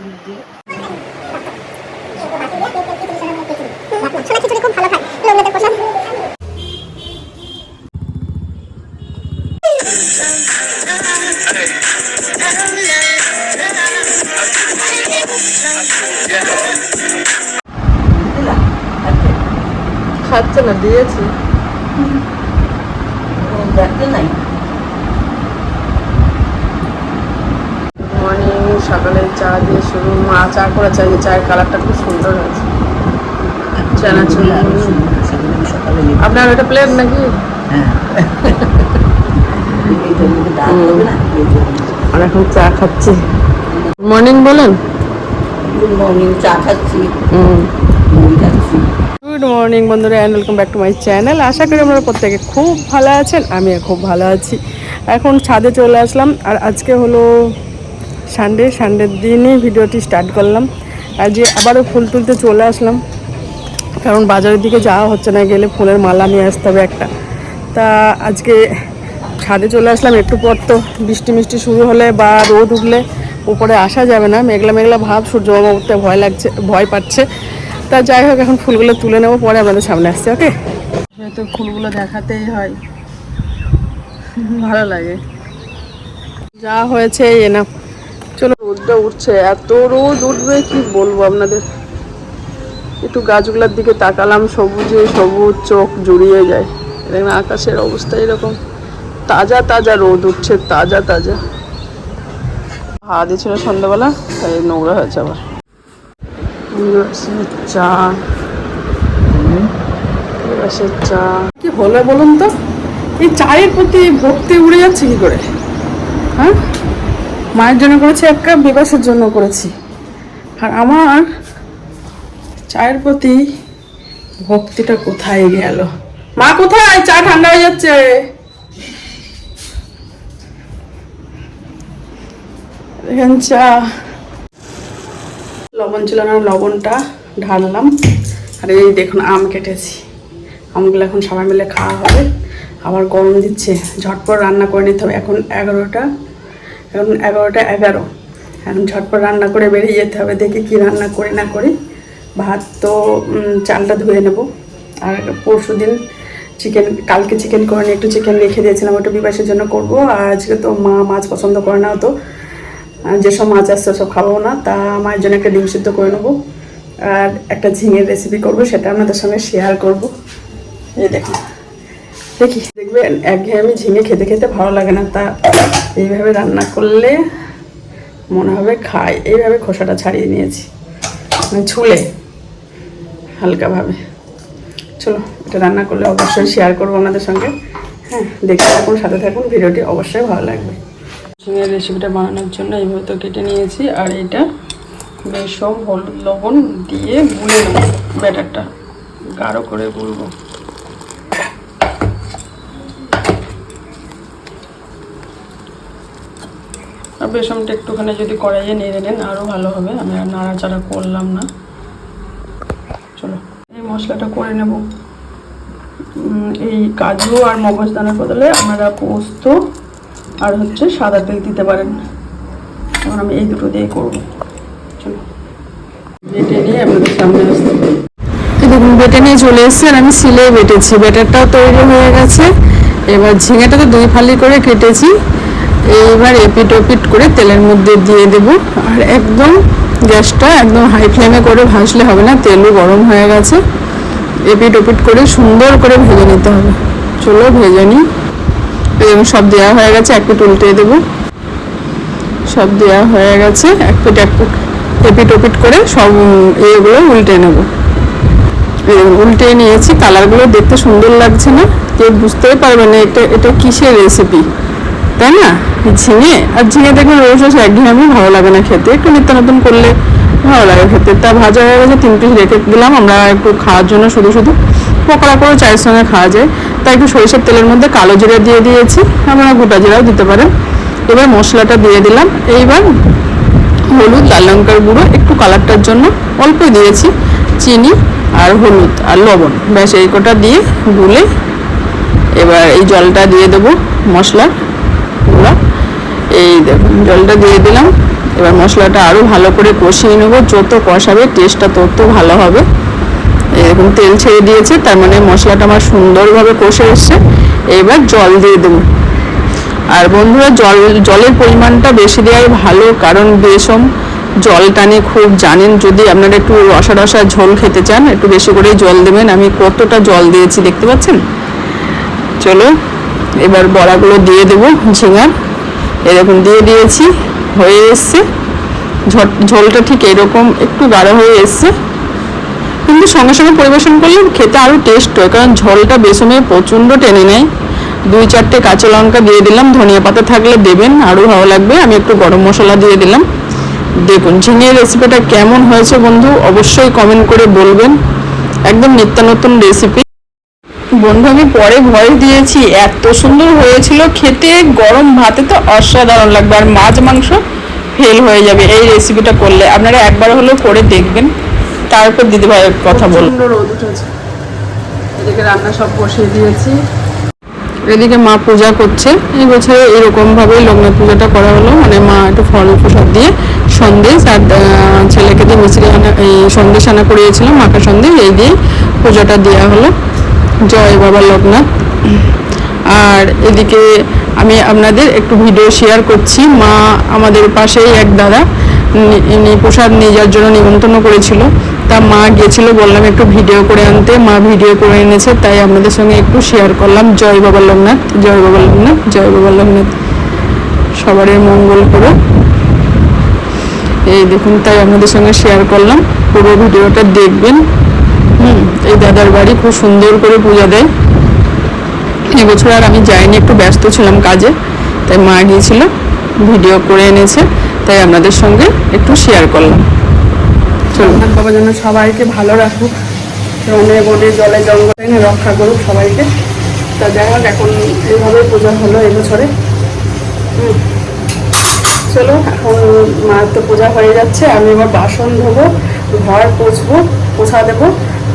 তেঁতুল দিয়ে খাচ্ছে না দিয়েছি। দেখতে নাই মর্নিং সকালে চা দিয়ে শুরু মা চা করে চাই চায়ের কালারটা খুব সুন্দর হয়েছে। চানাচুর আপনার ওটা প্লেট নাকি? হ্যাঁ। আর এখন চা খাচ্ছি। মর্নিং বলেন? মর্নিং চা খাচ্ছি। হুম। মুড়ি খাচ্ছি গুড মর্নিং বন্ধুরা and welcome back to my channel আশা করি আপনারা প্রত্যেকে খুব ভালো আছেন আমিও খুব ভালো আছি। এখন ছাদে চলে আসলাম আর আজকে হলো সানডে সানডের দিনে ভিডিওটি স্টার্ট করলাম। আর যে আবারও ফুল তুলতে চলে আসলাম। কারণ বাজারের দিকে যাওয়া হচ্ছে না গেলে ফুলের মালা নিয়ে আসতে হবে একটা। তা আজকে ছাদে চলে আসলাম একটু পর তো বৃষ্টি মিষ্টি শুরু হলে বা রোদ উঠলে উপরে আসা যাবে না। মেঘলা মেঘলা ভাব সূর্য মামা উঠতে ভয় লাগছে ভয় পাচ্ছে। তা যাই হোক এখন ফুলগুলো তুলে নেব পরে আপনাদের সামনে আসছে ওকে? তো ফুলগুলো দেখাতেই হয়। ভালো লাগে। যা হয়েছে এ না চলো রোদটা উঠছে, এত রোদ উঠবে, কি বলব আপনাদের? একটু গাছগুলোর দিকে তাকালাম, সবুজে, সবুজ চোখ জুড়িয়ে যায়। দেখুন আকাশের অবস্থা এরকম। তাজা তাজা রোদ উঠছে, তাজা তাজা। হাওয়া দিয়েছিল সন্ধ্যাবেলা, তাই নোংরা হয়েছে আবার। চা। চা। কি হলো বলুন তো? এই চায়ের প্রতি ভক্তি উড়ে যাচ্ছে কি করে? হ্যাঁ? মায়ের জন্য করেছি এক কাপ বিকাশের জন্য করেছি। আর আমার চায়ের প্রতি ভক্তিটা কোথায় গেল? মা কোথায়? চা ঠান্ডা হয়ে যাচ্ছে। দেখেন চা। লবণ ছিল না, লবণটা ঢাললাম। আর এই দেখুন, আম কেটেছি। আমগুলো এখন সবাই মিলে খাওয়া হবে। আবার গরম দিচ্ছে। ঝটপট রান্না করে নিতে হবে। এখন এগারোটা। এখন এগারোটা এগারো। এখন ঝটপট রান্না করে বেরিয়ে যেতে হবে, দেখি কি রান্না করি না করি। ভাত তো চালটা ধুয়ে নেব। আর পরশু দিন চিকেন কালকে চিকেন করে নিয়ে একটু চিকেন রেখে দিয়েছিলাম, ওটা বিবাসের জন্য করব। আর আজকে তো মা মাছ পছন্দ করে না তো যেসব মাছ আসছে সব খাব না, তা মায়ের জন্য একটা ডিম সিদ্ধ করে নেব। আর একটা ঝিঙের রেসিপি করব, সেটা আপনাদের সঙ্গে শেয়ার করব। এই দেখুন। দেখি। দেখবেন একঘেয়েমি ঝিঙে খেতে খেতে ভালো লাগে না, তা এইভাবে রান্না করলে মনে হবে খাই। এইভাবে খোসাটা ছাড়িয়ে নিয়েছি মানে ছুলে, হালকাভাবে। চলো, এটা রান্না করলে অবশ্যই শেয়ার করব আপনাদের সঙ্গে। হ্যাঁ দেখতে থাকুন, সাথে থাকুন, ভিডিওটি অবশ্যই ভালো লাগবে। ঝিঙের রেসিপিটা বানানোর জন্য এইভাবে তো কেটে নিয়েছি, আর এটা বেসম হলুদ, লবণ দিয়ে গুলে নেব, ব্যাটারটা। গাঢ় করে গুলবো। আর বেসমটা একটুখানি যদি কড়াইয়ে নেড়ে নেন আরও ভালো হবে। আমি আর নাড়াচাড়া করলাম না। চলো, এই মশলাটা করে নেব। এই কাজু আর মগজদানার বদলে আপনারা পোস্ত আর হচ্ছে সাদা তেল দিতে পারেন। এখন আমি এই দুটো দিয়ে করব। চলো, বেটে নিয়ে আপনাদের বেটে নিয়ে চলে এসেছি আর আমি সিলে বেটেছি। ব্যাটারটাও তৈরি হয়ে গেছে। এবার ঝিঙেটা তো দুই ফালি করে কেটেছি। এইবার এপিট ওপিট করে তেলের মধ্যে দিয়ে দেব। আর একদম গ্যাসটা একদম হাই ফ্লেমে করে ভাসলে হবে না, তেলও গরম হয়ে গেছে। এপিট ওপিট করে সুন্দর করে ভেজে নিতে হবে। চলো ভেজে নিই। এবং সব দেওয়া হয়ে গেছে, এক পিট উল্টে দেবো। সব দেওয়া হয়ে গেছে, এক পিট এক পিট। এপিট ওপিট করে সব এগুলো উল্টে নেব। উল্টে নিয়েছি। কালারগুলো দেখতে সুন্দর লাগছে না। কেউ বুঝতেই পারবে না এটা এটা কিসের রেসিপি তাই না? ঝিঙে আর ঝিঙে দেখবেন রোজ রোজ একঘেয়েমি ভালো লাগে না খেতে। একটু নিত্য নতুন করলে ভালো লাগে খেতে। তা ভাজা হয়ে গেছে, তিন পিস রেখে দিলাম। আমরা একটু খাওয়ার জন্য শুধু শুধু পকোড়া করে চায়ের সঙ্গে খাওয়া যায়। তাই একটু সরিষার তেলের মধ্যে কালো জিরা দিয়ে দিয়েছি। আপনারা গোটা জিরাও দিতে পারেন। এবার মশলাটা দিয়ে দিলাম। এইবার হলুদ, লাল লঙ্কার গুঁড়ো, একটু কালারটার জন্য অল্প দিয়েছি চিনি আর হলুদ আর লবণ। ব্যাস, এই কটা দিয়ে গুলে এবার এই জলটা দিয়ে দেবো মশলার। গুঁড়া এই দেখুন, জলটা দিয়ে দিলাম। এবার মশলাটা আরও ভালো করে কষিয়ে নেব। যত কষাবে টেস্টটা তত ভালো হবে। এরকম তেল ছেড়ে দিয়েছে, তার মানে মশলাটা আমার সুন্দরভাবে কষে এসছে। এবার জল দিয়ে দেবো। আর বন্ধুরা, জল, জলের পরিমাণটা বেশি দেওয়াই ভালো, কারণ বেসম জল টানে খুব জানেন। যদি আপনারা একটু রসা রসা ঝোল খেতে চান, একটু বেশি করেই জল দেবেন। আমি কতটা জল দিয়েছি, দেখতে পাচ্ছেন? চলো এবার বড়াগুলো দিয়ে দেবো ঝিঙার এরকম দিয়ে দিয়েছি, হয়ে এসছে। ঝোলটা ঠিক এরকম একটু গাঢ় হয়ে এসছে। কিন্তু সঙ্গে সঙ্গে পরিবেশন করলে খেতে আরও টেস্ট হয়, কারণ ঝোলটা বেসনে প্রচণ্ড টেনে নেয়। দুই চারটে কাঁচা লঙ্কা দিয়ে দিলাম, ধনিয়া পাতা থাকলে দেবেন আরও ভালো লাগবে। আমি একটু গরম মশলা দিয়ে দিলাম। দেখুন, ঝিঙের রেসিপিটা কেমন হয়েছে বন্ধু, অবশ্যই কমেন্ট করে বলবেন। একদম নিত্য নতুন রেসিপি বন্ধু আমি পরে ভয় দিয়েছি। এত সুন্দর হয়েছিল খেতে গরম ভাতে তো অসাধারণ লাগবে। আর মাছ মাংস ফেল হয়ে যাবে। এই রেসিপিটা করলে। আপনারা একবার হলেও করে দেখবেন। তারপর দিদিভাইয়ের কথা বলুন এদিকে রান্না সব বসিয়ে দিয়েছি। এদিকে মা পূজা করছে। এই বছরে এরকম ভাবে পূজাটা করা হলো। মানে মা একটু ফল প্রসাদ দিয়ে সন্দেশ আর ছেলেকে দিয়ে মিশ্রি আনা এই সন্দেশ আনা করিয়েছিল মাকে সন্দেশ এই দিয়ে পূজাটা দেওয়া হলো। জয় বাবা লোকনাথ আর এদিকে আমি আপনাদের একটু ভিডিও শেয়ার করছি। মা আমাদের পাশেই এক দাদা প্রসাদ নিয়ে যাওয়ার জন্য নিমন্ত্রণ করেছিল। তা মা গিয়েছিল, বললাম একটু ভিডিও করে আনতে। মা ভিডিও করে এনেছে, তাই আপনাদের সঙ্গে একটু শেয়ার করলাম। জয় বাবা লোকনাথ জয় বাবা লোকনাথ জয় বাবা লোকনাথ সবারই মঙ্গল করো। এই দেখুন, তাই আপনাদের সঙ্গে শেয়ার করলাম। পুরো ভিডিওটা দেখবেন। হুম, এই দাদার বাড়ি খুব সুন্দর করে পূজা দেয়। এবছর আর আমি যাইনি, একটু ব্যস্ত ছিলাম কাজে, তাই মা গিয়েছিল, ভিডিও করে এনেছে, তাই আপনাদের সঙ্গে একটু শেয়ার করলাম। জগন্নাথ বাবা যেন সবাইকে ভালো রাখুক রনে বনে, জলে জঙ্গলে রক্ষা করুক সবাইকে। তা যাই হোক, এখন এইভাবে পূজা হলো এবছরে। চলো, এখন মার তো পূজা হয়ে যাচ্ছে, আমি এবার বাসন ধোবো, ঘর পোছবো, পোছা দেবো।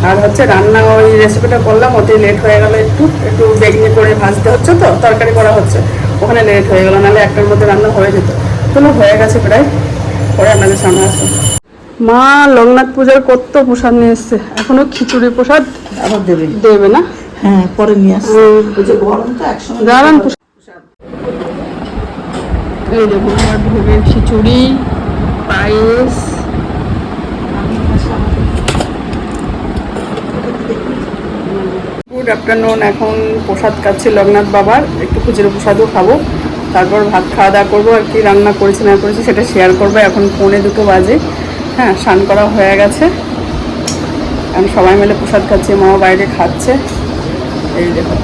আর হচ্ছে রান্না ওই রেসিপিটা করলাম ওতে লেট হয়ে গেল একটু একটু বেগনি করে ভাজতে হচ্ছে তো তরকারি করা হচ্ছে। ওখানে লেট হয়ে গেল নাহলে একটার মধ্যে রান্না হয়ে যেত। চলো হয়ে গেছে প্রায়। পরে আপনাদের সামনে আসো মা লোকনাথ পূজার কত প্রসাদ নিয়ে এসছে? এখনও খিচুড়ি প্রসাদ আবার দেবে। দেবে না? হ্যাঁ পরে নিয়ে আসছে। হুম। ওই যে গরম তো একসঙ্গে দাঁড়ান এই দেখুন আমার ভোগের খিচুড়ি পায়েস গুড আফটারনুন এখন প্রসাদ খাচ্ছি লোকনাথ বাবার। একটু খুচরো প্রসাদও খাব। তারপর ভাত খাওয়া দাওয়া করব, আর কি রান্না করেছি না করেছি সেটা শেয়ার করব। এখন পৌনে দুটো বাজে। হ্যাঁ স্নান করা হয়ে গেছে। আমি সবাই মিলে প্রসাদ খাচ্ছি মা বাইরে খাচ্ছে। এই দেখো।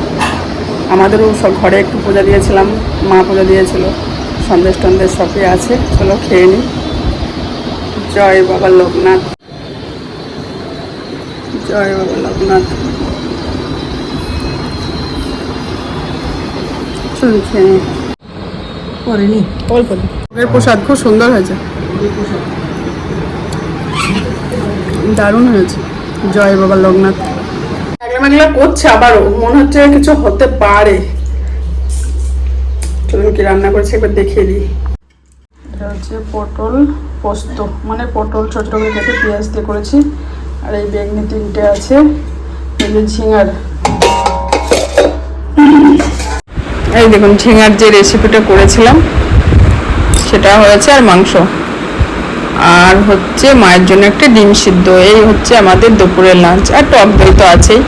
আমাদেরও সব ঘরে একটু পূজা দিয়েছিলাম, মা পূজা দিয়েছিল। সন্দেশ টন্দেশ সবই আছে। চলো খেয়ে নিই জয় বাবা লোকনাথ জয় বাবা লোকনাথ অল্প ভোগের প্রসাদ খুব সুন্দর হয়েছে। দারুণ হয়েছে। জয় বাবা লোকনাথ। মেঘলা মেঘলা করছে আবারও মনে হচ্ছে কিছু হতে পারে। চলুন কি রান্না করেছি একবার দেখিয়ে দিই। এটা হচ্ছে পটল পোস্ত। মানে পটল ছোট ছোট করে কেটে পেঁয়াজ দিয়ে করেছি। আর এই বেগনি তিনটে আছে। এই যে ঝিঙার এই দেখুন, ঝিঙার যে রেসিপিটা করেছিলাম, সেটা হয়েছে আর মাংস। আর হচ্ছে মায়ের জন্য একটা ডিম সিদ্ধ। এই হচ্ছে আমাদের দুপুরের লাঞ্চ আর টক দই তো আছেই।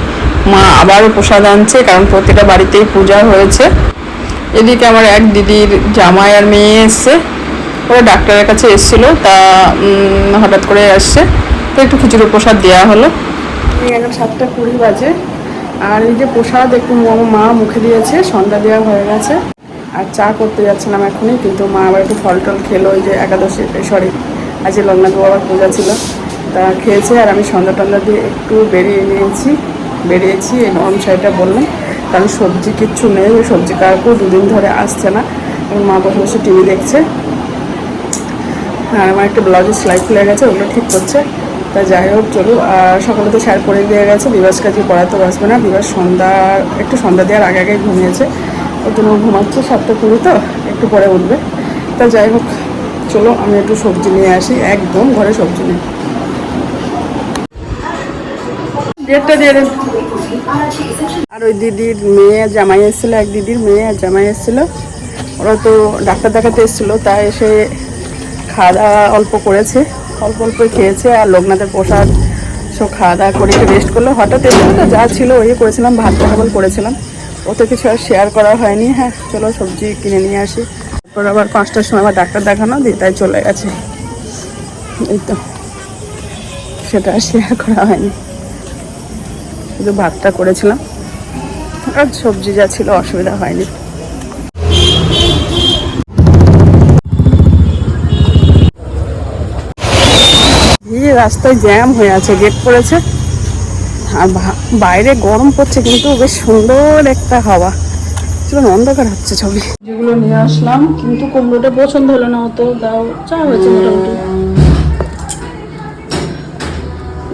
মা আবারও প্রসাদ আনছে, কারণ প্রতিটা বাড়িতেই পূজা হয়েছে। এদিকে আমার এক দিদির জামাই আর মেয়ে এসছে। ওরা ডাক্তারের কাছে এসেছিল, তা হঠাৎ করে আসছে। তো একটু খিচুড়ি প্রসাদ দেওয়া হলো। সাতটা কুড়ি বাজে। আর এই যে প্রসাদ, একটু মা মুখে দিয়েছে, সন্ধ্যা দেওয়া হয়ে গেছে। আর চা করতে যাচ্ছিলাম এখনই, কিন্তু মা আবার একটু ফল টল খেলো ওই যে একাদশী সরি আজ লগ্নাথ বাবার পূজা ছিল। তা খেয়েছে, আর আমি সন্ধ্যা টন্ধ্যা দিয়ে একটু বেরিয়ে নিয়েছি, বেরিয়েছি, এই নরম শাড়িটা বললাম কারণ সবজি কিচ্ছু নেই, ওই সবজি কাকু দুদিন ধরে আসছে না। এখন মা বসে বসে টিভি দেখছে। আর আমার একটা ব্লাউজের সেলাই খুলে গেছে, ওগুলো ঠিক করছে। তা যাই হোক চলুক আর সকালে তো স্যার পরে দিয়ে গেছে বিবাস কাজে পড়াতে বসবে না। বিবাস সন্ধ্যা, একটু সন্ধ্যা দেওয়ার আগে আগে ঘুমিয়েছে। ওর জন্য ঘুমাচ্ছে, সাতটা কুড়ি তো, একটু পরে উঠবে। তা যাই হোক, চলো, আমি একটু সবজি নিয়ে আসি, একদম ঘরে সবজি দেন। আর ওই দিদির মেয়ে জামাই এসেছিল, এক দিদির মেয়ে আর জামাই এসেছিল। ওরা তো ডাক্তার দেখাতে এসেছিল, তাই এসে খাওয়া দাওয়া অল্প করেছে। অল্প অল্প খেয়েছে আর লোকনাথের প্রসাদ সব খাওয়া দাওয়া করে একটু রেস্ট করল। হঠাৎ এসে যা ছিল ওই করেছিলাম, ভাত চাবল করেছিলাম। অত কিছু আর শেয়ার করা হয়নি। হ্যাঁ চলো সবজি কিনে নিয়ে আসি। তারপর আবার পাঁচটার সময় আবার ডাক্তার দেখানো, দিয়ে তাই চলে গেছে। এই তো, সেটা শেয়ার করা হয়নি। শুধু ভাতটা করেছিলাম। আর সবজি যা ছিল অসুবিধা হয়নি। রাস্তায় জ্যাম হয়ে আছে গেট পড়েছে। আর বাইরে গরম পড়ছে কিন্তু বেশ সুন্দর একটা হাওয়া। চলুন, অন্ধকার হচ্ছে ছবি। যেগুলো নিয়ে আসলাম, কিন্তু কুমড়োটা পছন্দ হলো না অত দাও চা হয়েছে মোটামুটি।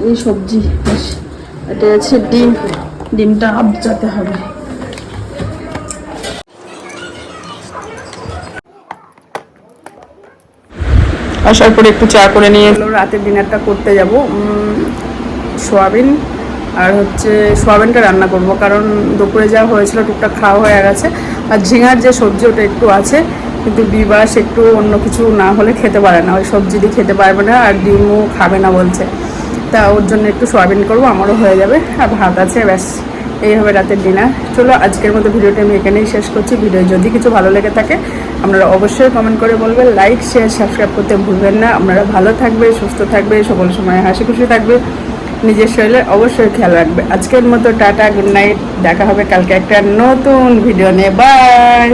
এই সবজি, বেশ। এটা হচ্ছে ডিম। ডিমটা আবজাতে হবে। আসার পরে একটু চা করে নিয়ে এলো রাতের ডিনারটা করতে যাব। সোয়াবিন আর হচ্ছে সোয়াবিনটা রান্না করব, কারণ দুপুরে যা হয়েছিল টুকটাক খাওয়া হয়ে গেছে। আর ঝিঙার যে সবজি, ওটা একটু আছে, কিন্তু বিবাস একটু অন্য কিছু না হলে খেতে পারে না। ওই সবজি দিয়ে খেতে পারবে না আর ডিমও খাবে না বলছে। তা ওর জন্য একটু সোয়াবিন করব, আমারও হয়ে যাবে। আর ভাত আছে, ব্যাস, এইভাবে রাতের ডিনার চলো, আজকের মতো ভিডিওটা আমি এখানেই শেষ করছি। ভিডিও যদি কিছু ভালো লেগে থাকে আপনারা অবশ্যই কমেন্ট করে বলবেন লাইক শেয়ার সাবস্ক্রাইব করতে ভুলবেন না। আপনারা ভালো থাকবে, সুস্থ থাকবে, সকল সময় হাসি খুশি থাকবে। নিজের শরীরে অবশ্যই খেয়াল রাখবে। আজকের মতো টাটা গুড নাইট দেখা হবে কালকে একটা নতুন ভিডিও নিয়ে। বাই